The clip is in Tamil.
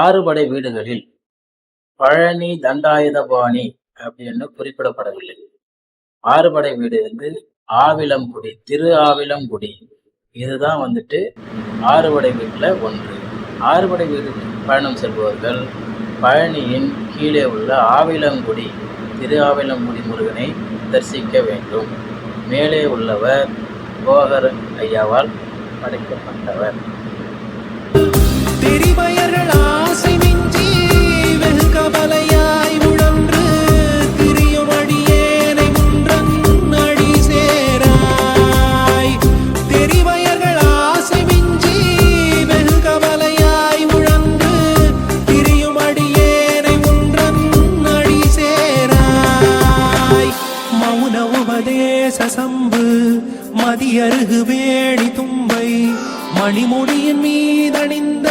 ஆறுபடை வீடுகளில் பழனி தண்டாயுதபாணி அப்படின்னு குறிப்பிடப்படவில்லை. ஆறுபடை வீடு வந்து ஆவிலங்குடி திரு ஆவிலங்குடி. இதுதான் வந்துட்டு ஆறுபடை வீட்டில் ஒன்று. ஆறுபடை வீடு பயணம் செல்பவர்கள் பழனியின் கீழே உள்ள ஆவிலங்குடி திரு ஆவிலங்குடி முருகனை தரிசிக்க வேண்டும். மேலே உள்ளவர் போகர் ஐயாவால் படைக்கப்பட்டவர். தெரிவை உபதேச சம்பு மதியருகு வேணி தும்பை மணிமுடியின் மீதணிந்த